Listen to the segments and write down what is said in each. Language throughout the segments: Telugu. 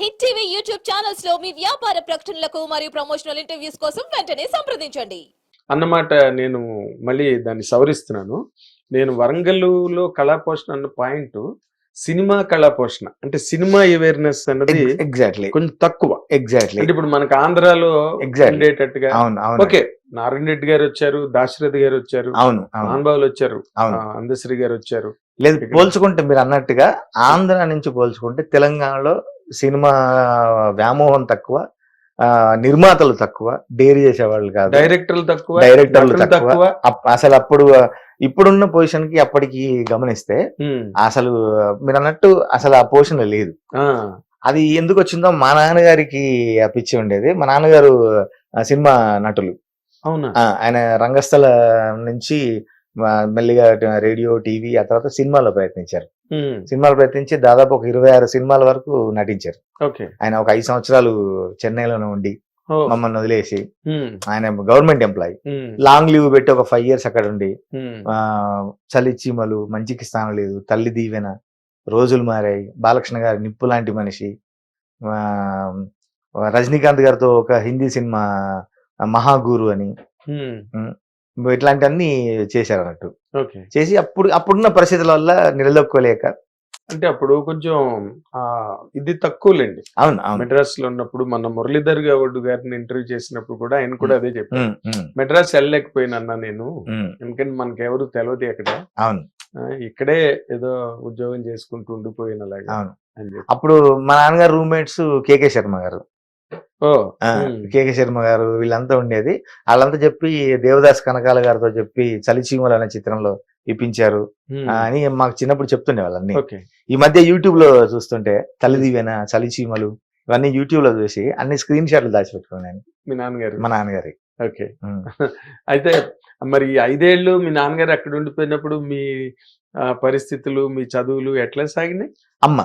హిట్ టీవీ యూట్యూబ్ ఛానల్స్లో మీ వ్యాపార ప్రకటనలకు మరియు ప్రమోషనల్ ఇంటర్వ్యూస్ కోసం వెంటనే సంప్రదించండి. అన్నమాట నేను మళ్ళీ దాన్ని సవరిస్తున్నాను. నేను వరంగల్లో కళాపోషణ అన్న పాయింట్ సినిమా కళాపోషణ అంటే సినిమా అవేర్నెస్ అన్నది ఎగ్జాక్ట్లీ కొంచెం తక్కువ. ఎగ్జాక్ట్లీ అంటే ఇప్పుడు మనకు ఆంధ్రాలో. ఉండేటట్టుగా అవును అవును. ఓకే నారాయణ రెడ్డి గారు వచ్చారు దాశరథి గారు వచ్చారు అవును వచ్చారు అందశ్రీ గారు వచ్చారు. లేదు పోల్చుకుంటే మీరు అన్నట్టుగా ఆంధ్ర నుంచి పోల్చుకుంటే తెలంగాణలో సినిమా వ్యామోహం తక్కువ నిర్మాతలు తక్కువ డేరీ చేసేవాళ్ళు కాదు. డైరెక్టర్లు తక్కువ డైరెక్టర్లు తక్కువ. అసలు అప్పుడు ఇప్పుడున్న పొజిషన్కి అప్పటికి గమనిస్తే అసలు మీరు అన్నట్టు అసలు ఆ పొజిషన్ లేదు. అది ఎందుకు వచ్చిందో మా నాన్నగారికి ఆ పిచ్చి ఉండేది. మా నాన్నగారు సినిమా నటులు. అవునా? ఆయన రంగస్థల నుంచి మెల్లిగా రేడియో టీవీ ఆ తర్వాత సినిమాలో ప్రయత్నించారు. సినిమాలు ప్రయత్నించి దాదాపు ఒక ఇరవై ఆరు సినిమాల వరకు నటించారు. ఆయన ఒక ఐదు సంవత్సరాలు చెన్నైలోనే ఉండి మమ్మల్ని వదిలేసి ఆయన గవర్నమెంట్ ఎంప్లాయీ. లాంగ్ లీవ్ పెట్టి ఒక ఫైవ్ ఇయర్స్ అక్కడ ఉండి చలి చీమలు మంచికి స్థానం లేదు తల్లి దీవెన రోజులు మారాయి బాలకృష్ణ గారి నిప్పు లాంటి మనిషి రజనీకాంత్ గారితో ఒక హిందీ సినిమా మహాగురు అని. ఇట్లాంటివన్నీ చేశారు అన్నట్టు ఓకే. చేసి అప్పుడు అప్పుడున్న పరిస్థితుల వల్ల నిలదొక్కోలేక అంటే అప్పుడు కొంచెం ఆ ఇది తక్కువలేండి. అవును అవును. మెడ్రాస్లో ఉన్నప్పుడు మన మురళీధర్ గౌడ్ గారిని ఇంటర్వ్యూ చేసినప్పుడు కూడా ఆయన కూడా అదే చెప్పారు. మెడ్రాస్ వెళ్ళలేకపోయినా నేను ఎందుకంటే మనకి ఎవరు తెలియదు అక్కడ అవును ఇక్కడే ఏదో ఉద్యోగం చేసుకుంటూ అవును. అని చెప్పి. అప్పుడు మా నాన్నగారు రూమ్మేట్స్ కేకే శర్మ గారు. కేకే శర్మ గారు వీళ్ళంతా ఉండేది. వాళ్ళంతా చెప్పి దేవదాస్ కనకాల గారితో చెప్పి చలిచీమలు అనే చిత్రంలో ఇప్పించారు. అని మాకు చిన్నప్పుడు చెప్తుండే వాళ్ళన్ని. ఓకే. ఈ మధ్య యూట్యూబ్లో చూస్తుంటే తల్లిదివేన చలిచీమలు ఇవన్నీ యూట్యూబ్లో చూసి అన్ని స్క్రీన్ షాట్లు దాచిపెట్టుకున్నాను మీ నాన్నగారు? మా నాన్నగారి. ఓకే. అయితే మరి ఈ ఐదేళ్ళు మీ నాన్నగారు అక్కడ ఉండిపోయినప్పుడు మీ పరిస్థితులు మీ చదువులు ఎట్లా సాగినాయి? అమ్మ.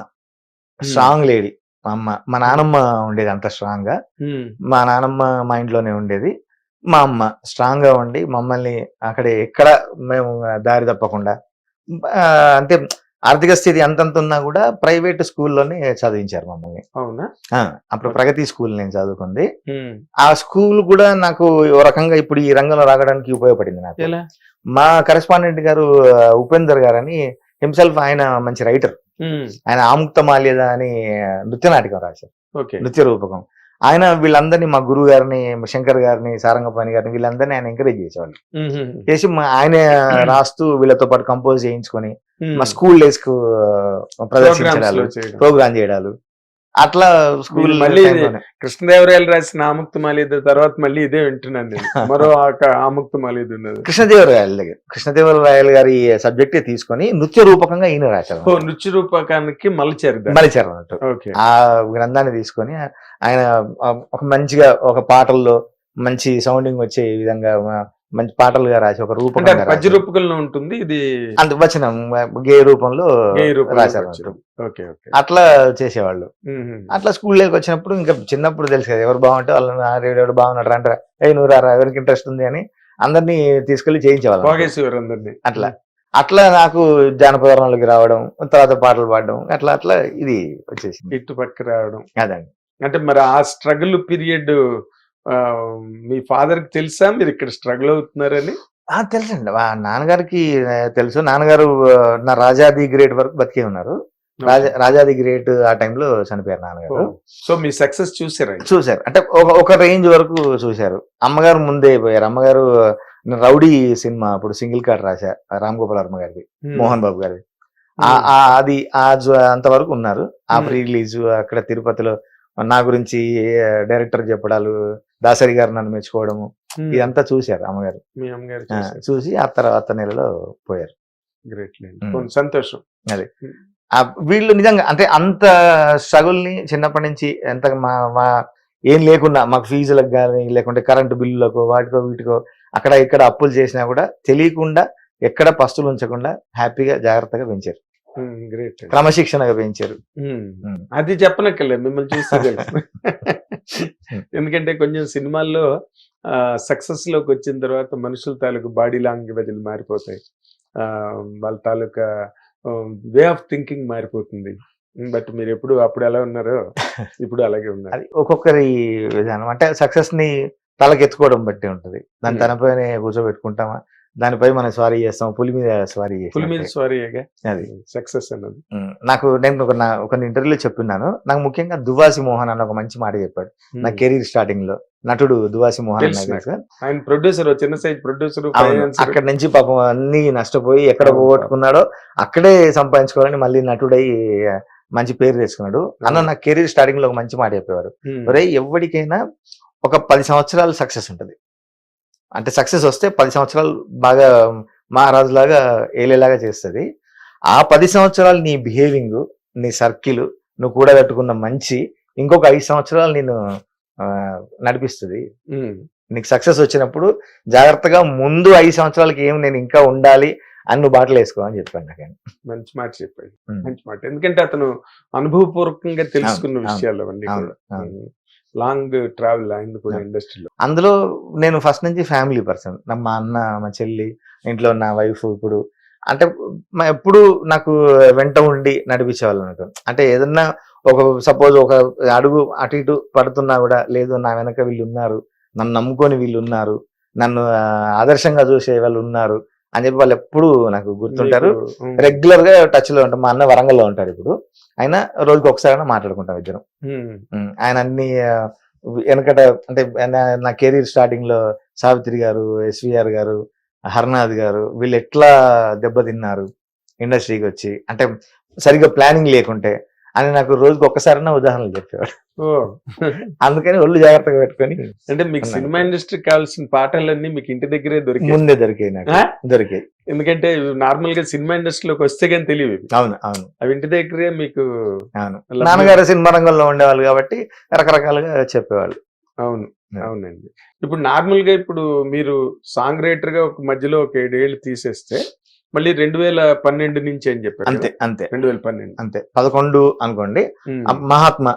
Strong lady. మా అమ్మ మా నానమ్మ ఉండేది అంత స్ట్రాంగ్గా. మా నానమ్మ మా ఇంట్లోనే ఉండేది. మా అమ్మ స్ట్రాంగ్గా ఉండి మమ్మల్ని అక్కడ ఎక్కడ మేము దారి తప్పకుండా అంటే ఆర్థిక స్థితి అంతంత ఉన్నా కూడా ప్రైవేట్ స్కూల్లోనే చదివించారు మమ్మల్ని. అవునా? అప్పుడు ప్రగతి స్కూల్ నేను చదువుకుంది. ఆ స్కూల్ కూడా నాకు ఓ రకంగా ఇప్పుడు ఈ రంగంలో రావడానికి ఉపయోగపడింది నాకు. మా కరెస్పాండెంట్ గారు ఉపేందర్ గారు అని హిమ్సెల్ఫ్ ఆయన మంచి రైటర్ ఆయన ఆముక్త మాల్యద అని నృత్య నాటకం రాశారు. ఓకే. నృత్య రూపకం. ఆయన వీళ్ళందరినీ మా గురువు గారిని శంకర్ గారిని సారంగపాణి గారిని వీళ్ళందరినీ ఆయన ఎంకరేజ్ చేసేవాళ్ళు. చేసి ఆయన రాస్తూ వీళ్ళతో పాటు కంపోజ్ చేయించుకొని. మా స్కూల్ డేస్కు ప్రదర్శించడాలు. ప్రోగ్రామ్ చేయడాలు. అట్లా స్కూల్ మళ్ళీ కృష్ణదేవరాయలు రాసిన ఆముక్త మాలిద తర్వాత మళ్ళీ ఇదే వింటున్నాను నేను. మరో ఆముక్త మాలిద ఉన్నది. కృష్ణదేవరాయల దగ్గర. కృష్ణదేవరాయల గారి సబ్జెక్టే తీసుకొని నృత్య రూపకంగా ఈయన రాశారు. ఓ నృత్య రూపకానికి మలిచారు. మలిచారు అన్నట్టు. ఓకే. ఆ గ్రంథాన్ని తీసుకొని ఆయన ఒక మంచిగా ఒక పాటల్లో మంచి సౌండింగ్ వచ్చే విధంగా మంచి పాటలుగా రాసి ఒక పద్య రాశారు. రూపకంలో ఉంటుంది ఇది అంత వచనం గే రూపంలో రాశారు అట్లా చేసేవాళ్ళు. అట్లా స్కూల్లోకి వచ్చినప్పుడు ఇంకా చిన్నప్పుడు తెలుసు కదా ఎవరు బాగుంటే వాళ్ళని "ఆ, రేడు ఎవరు బాగున్నాడు అంటారా? ఏ నువ్వు రారా ఎవరికి ఇంట్రెస్ట్ ఉంది అని అందరినీ తీసుకెళ్ళి చేయించేవాళ్ళు. అట్లా. అట్లా నాకు జానపదరంలోకి రావడం తర్వాత పాటలు పాడడం అట్లా అట్లా ఇది వచ్చేసింది. ఇటు పక్క రావడం. అదండి. అంటే మరి ఆ స్ట్రగుల్ పీరియడ్ మీ ఫాదర్కి తెలుసా? మీరు ఇక్కడ స్ట్రగుల్ అవుతున్నారని? ఆ, తెలుసండి. మా నాన్నగారికి తెలుసు. నాన్నగారు నా రాజాది గ్రేట్ వరకు బతికే ఉన్నారు. రాజా రాజాది గ్రేట్ ఆ టైంలో చనిపోయారు నాన్నగారు. సో మీ సక్సెస్ చూసారా చూశారు అంటే ఒక ఒక రేంజ్ వరకు చూశారు అమ్మగారు ముందే పోయారు. అమ్మగారు రౌడీ సినిమా అప్పుడు సింగిల్ కార్డ్ రాశా రామ్ గోపాల్ వర్మ గారిది మోహన్ బాబు గారిది. అది ఆ జ- అంతవరకు ఉన్నారు. ఆ. ప్రీ రిలీజ్ అక్కడ తిరుపతిలో నా గురించి డైరెక్టర్ చెప్పడాలు దాసరి గారు నన్ను మెచ్చుకోవడము ఇదంతా చూశారు అమ్మగారు. మీ అమ్మగారు ఆ, చూసి ఆ తర్వాత నెలలో పోయారు. గ్రేట్ సంతోషం. ఆ వీళ్ళు నిజంగా అంటే అంత స్ట్రగుల్ని చిన్నప్పటి నుంచి ఎంత మా మా ఏం లేకుండా మాకు ఫీజులకు కానీ లేకుంటే కరెంటు బిల్లులకు వాటికో వీటికో అక్కడ ఇక్కడ అప్పులు చేసినా కూడా తెలియకుండా ఎక్కడ పస్తులు ఉంచకుండా హ్యాపీగా జాగ్రత్తగా పెంచారు. గ్రేట్ క్రమశిక్షణగా పెంచారు. అది చెప్పనక్కర్లేదు మిమ్మల్ని చూస్తే తెలుసు. ఎందుకంటే కొంచెం సినిమాల్లో సక్సెస్లోకి వచ్చిన తర్వాత మనుషుల తాలూకు బాడీ లాంగ్వేజ్లు మారిపోతాయి. ఆ, వాళ్ళ తాలూకా వే ఆఫ్ థింకింగ్ మారిపోతుంది. బట్ మీరు ఎప్పుడు అప్పుడు ఎలా ఉన్నారో ఇప్పుడు అలాగే ఉన్నారు. అది ఒక్కొక్కరి విధానం. అంటే సక్సెస్ని తలకెత్తుకోవడం బట్టి ఉంటది. దాని Hmm. తనపైనే కూర్చోబెట్టుకుంటామా? దానిపై మనం స్వారీ చేస్తాం పులి మీద స్వారీ పులి మీద సారీ అది. సక్సెస్ అన్నది. నాకు నేను ఒక నా- ఒక ఇంటర్వ్యూలో చెప్పున్నాను. నాకు ముఖ్యంగా దువాసి మోహన్ అన్న ఒక మంచి మాట చెప్పాడు. నా కెరీర్ స్టార్టింగ్లో నటుడు దువాసి మోహన్? ఆయన ప్రొడ్యూసర్ చిన్న సైజ్ ప్రొడ్యూసర్ అక్కడ నుంచి పాపం అన్ని నష్టపోయి ఎక్కడ. పోగొట్టుకున్నాడో అక్కడే సంపాదించుకోవాలని మళ్ళీ నటుడై మంచి పేరు తెచ్చుకున్నాడు. అన్న నా కెరీర్ స్టార్టింగ్లో ఒక మంచి మాట చెప్పేవారు. ఒరే ఎవరికైనా ఒక పది సంవత్సరాలు సక్సెస్ ఉంటుంది. అంటే సక్సెస్ వస్తే పది సంవత్సరాలు బాగా మహారాజులాగా ఏలేలాగా చేస్తుంది. ఆ పది సంవత్సరాలు నీ బిహేవింగ్ నీ సర్కిల్ నువ్వు కూడగట్టుకున్న మంచి ఇంకొక ఐదు సంవత్సరాలు నేను నడిపిస్తుంది. నీకు సక్సెస్ వచ్చినప్పుడు జాగ్రత్తగా ముందు ఐదు సంవత్సరాలకి ఏం నేను ఇంకా ఉండాలి అని నువ్వు బాటలు వేసుకో అని చెప్పాను నాకు. మంచి మాట చెప్పాడు. మంచి మాట. ఎందుకంటే అతను అనుభవపూర్వకంగా తెలుసుకున్న విషయాలు అవన్నీ అవును, కూడా. లాంగ్ ట్రావెల్ అయింది కూడా. ఇండస్ట్రీలో. అందులో నేను ఫస్ట్ నుంచి ఫ్యామిలీ పర్సన్. మా అన్న మా చెల్లి ఇంట్లో నా వైఫ్ ఇప్పుడు. అంటే ఎప్పుడు నాకు వెంట ఉండి నడిపించేవాళ్ళు అనుకో అంటే ఏదన్నా ఒక సపోజ్ ఒక అడుగు అటు ఇటు పడుతున్నా కూడా లేదు నా వెనక వీళ్ళు ఉన్నారు నన్ను నమ్ముకొని వీళ్ళు ఉన్నారు నన్ను ఆదర్శంగా చూసే వాళ్ళు ఉన్నారు అని చెప్పి వాళ్ళు ఎప్పుడు నాకు గుర్తుంటారు. రెగ్యులర్గా టచ్లో ఉంటాం మా అన్న వరంగల్లో ఉంటాడు ఇప్పుడు. ఆయన రోజుకి ఒకసారి మాట్లాడుకుంటాం ఇద్దరం. ఆయన అన్ని వెనకట అంటే నా- నా కెరీర్ స్టార్టింగ్లో సావిత్రి గారు ఎస్విఆర్ గారు హర్నాథ్ గారు వీళ్ళు ఎట్లా దెబ్బతిన్నారు ఇండస్ట్రీకి వచ్చి అంటే సరిగ్గా ప్లానింగ్ లేకుంటే అని నాకు రోజుకి ఒక్కసారైనా ఉదాహరణలు చెప్పేవాడు. అందుకని ఒళ్ళు జాగ్రత్తగా పెట్టుకొని అంటే మీకు. సినిమా ఇండస్ట్రీ కావాల్సిన పాటలన్నీ మీకు ఇంటి దగ్గరే దొరికాయి? ముందే దొరికాయి నాకు? దొరికాయి. ఎందుకంటే నార్మల్గా సినిమా ఇండస్ట్రీలోకి వస్తే కానీ తెలియవు ఇవి. అవును అవును. అవి ఇంటి దగ్గరే మీకు అవును. నాన్నగారు సినిమా రంగంలో ఉండేవాళ్ళు కాబట్టి రకరకాలుగా చెప్పేవాళ్ళు. అవును. అవునండి. ఇప్పుడు నార్మల్గా ఇప్పుడు మీరు సాంగ్ రైటర్గా ఒక మధ్యలో ఒక ఏడేళ్ళు తీసేస్తే మళ్ళీ రెండు వేల పన్నెండు నుంచి అని చెప్పారు అంతే అంతే. రెండు వేల పన్నెండు. అంతే. పదకొండు అనుకోండి. మహాత్మ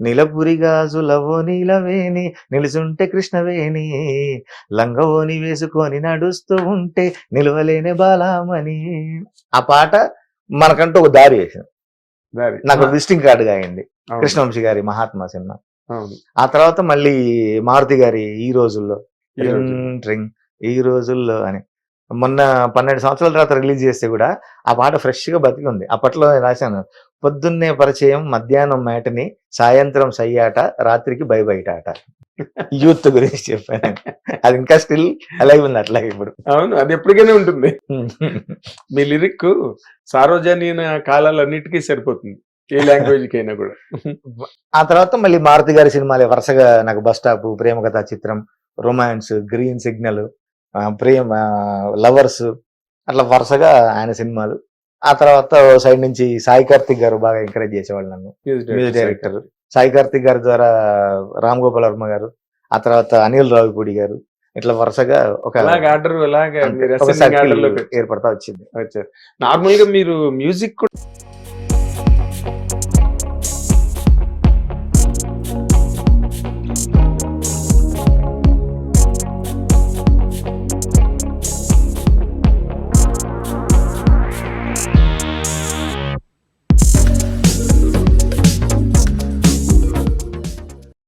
నీలపురి గాజులవో నీలవేణి నిలుచుంటే కృష్ణవేణి లంగవోని వేసుకొని నడుస్తూ ఉంటే నిలవలేని బాలామణి. ఆ పాట మనకంటూ ఒక దారి వేసింది. దారి. నాకు విజిటింగ్ కార్డుగా అయింది కృష్ణవంశీ గారి మహాత్మ సినిమా. ఆ తర్వాత మళ్ళీ మారుతి గారి ఈ రోజుల్లో ఈ రోజుల్లో అని. మొన్న పన్నెండు సంవత్సరాల తర్వాత రిలీజ్ చేస్తే కూడా ఆ పాట ఫ్రెష్గా బతికి ఉంది అప్పట్లో నేను రాశాను పొద్దున్నే పరిచయం మధ్యాహ్నం మేటని సాయంత్రం సయ్యాట రాత్రికి బై బయట ఆట యూత్ గురించి చెప్పాను. అది ఇంకా స్టిల్ అలాగే ఉంది అట్లాగే ఇప్పుడు. అవును అది ఎప్పటికైనా ఉంటుంది. మీ లిరిక్ సార్వజనీన కాలాలన్నిటికీ సరిపోతుంది ఏ లాంగ్వేజ్ కైనా కూడా. ఆ తర్వాత మళ్ళీ మారుతి గారి సినిమాలే వరుసగా నాకు బస్ స్టాప్ ప్రేమ కథా చిత్రం రొమాన్స్ గ్రీన్ సిగ్నల్ ప్రేమ లవర్స్ అట్లా వరుసగా ఆయన సినిమాలు. ఆ తర్వాత సైడ్ నుంచి సాయి కార్తిక్ గారు బాగా ఎంకరేజ్ చేసేవాళ్ళు నన్ను. Music director Sai Karthik. గారి ద్వారా రామ్ గోపాల్ వర్మ గారు ఆ తర్వాత అనిల్ రావిపూడి గారు ఇట్లా వరుసగా ఒక ఆర్డర్ ఏర్పడతా వచ్చింది. నార్మల్గా మీరు మ్యూజిక్ కూడా